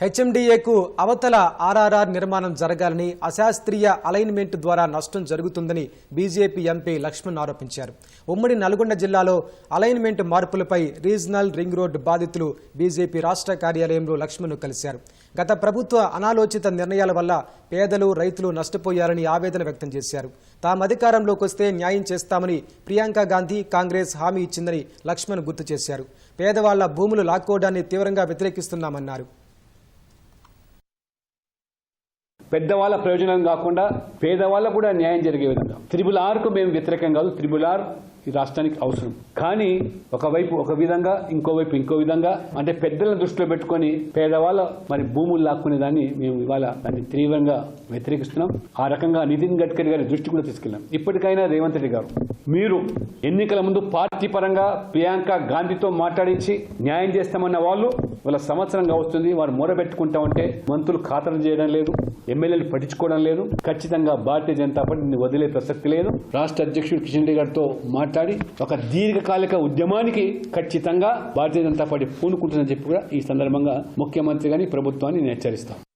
హెచ్ఎండిఏకు అవతల ఆర్ఆర్ఆర్ నిర్మాణం జరగాలని అశాస్త్రీయ అలైన్మెంట్ ద్వారా నష్టం జరుగుతుందని బీజేపీ ఎంపీ లక్ష్మణ్ ఆరోపించారు. ఉమ్మడి నల్గొండ జిల్లాలో అలైన్మెంట్ మార్పులపై రీజనల్ రింగ్ రోడ్డు బాధితులు బీజేపీ రాష్ట్ర కార్యాలయంలో లక్ష్మణ్ కలిశారు. గత ప్రభుత్వ అనాలోచిత నిర్ణయాల వల్ల పేదలు రైతులు నష్టపోయారని ఆవేదన వ్యక్తం చేశారు. తాము అధికారంలోకి వస్తే న్యాయం చేస్తామని ప్రియాంక గాంధీ కాంగ్రెస్ హామీ ఇచ్చిందని లక్ష్మణ్ గుర్తు చేశారు. పేదవాళ్ళ భూములు లాక్కోవడాన్ని తీవ్రంగా వ్యతిరేకిస్తున్నామన్నారు. పెద్దవాళ్ళ ప్రయోజనం కాకుండా పేదవాళ్ళకు కూడా న్యాయం జరిగే విధంగా. త్రిబుల్ ఆర్కు మేము వ్యతిరేకం కాదు. త్రిబుల్ ఆర్ ఈ రాష్ట్రానికి అవసరం. కానీ ఒకవైపు ఒక విధంగా ఇంకోవైపు ఇంకో విధంగా అంటే పెద్దలను దృష్టిలో పెట్టుకొని పేదవాళ్ళ మరి భూములు లాక్కునే దాన్ని మేము ఇవాళ దాన్ని తీవ్రంగా వ్యతిరేకిస్తున్నాం. ఆ రకంగా నితిన్ గడ్కరీ గారి దృష్టి కూడా తీసుకెళ్ళాం. ఇప్పటికైనా రేవంత్ రెడ్డి గారు మీరు ఎన్నికల ముందు పార్టీ పరంగా ప్రియాంక గాంధీతో మాట్లాడించి న్యాయం చేస్తామన్న వాళ్ళు వాళ్ళ సంవత్సరంగా వస్తుంది వారు మొరబెట్టుకుంటా ఉంటే మంత్రులు ఖాతరు చేయడం లేదు ఎమ్మెల్యేలు పట్టించుకోవడం లేదు ఖచ్చితంగా భారతీయ జనతా పార్టీని వదిలే ప్రసక్తి లేదు. రాష్ట్ర అధ్యక్షుడు కిషన్ రెడ్డి గారితో మాట్లాడి ఒక దీర్ఘకాలిక ఉద్యమానికి ఖచ్చితంగా భారతీయ జనతా పార్టీ పూనుకుంటుందని చెప్పి కూడా ఈ సందర్భంగా ముఖ్యమంత్రి గాని ప్రభుత్వాన్ని నేను హెచ్చరిస్తాను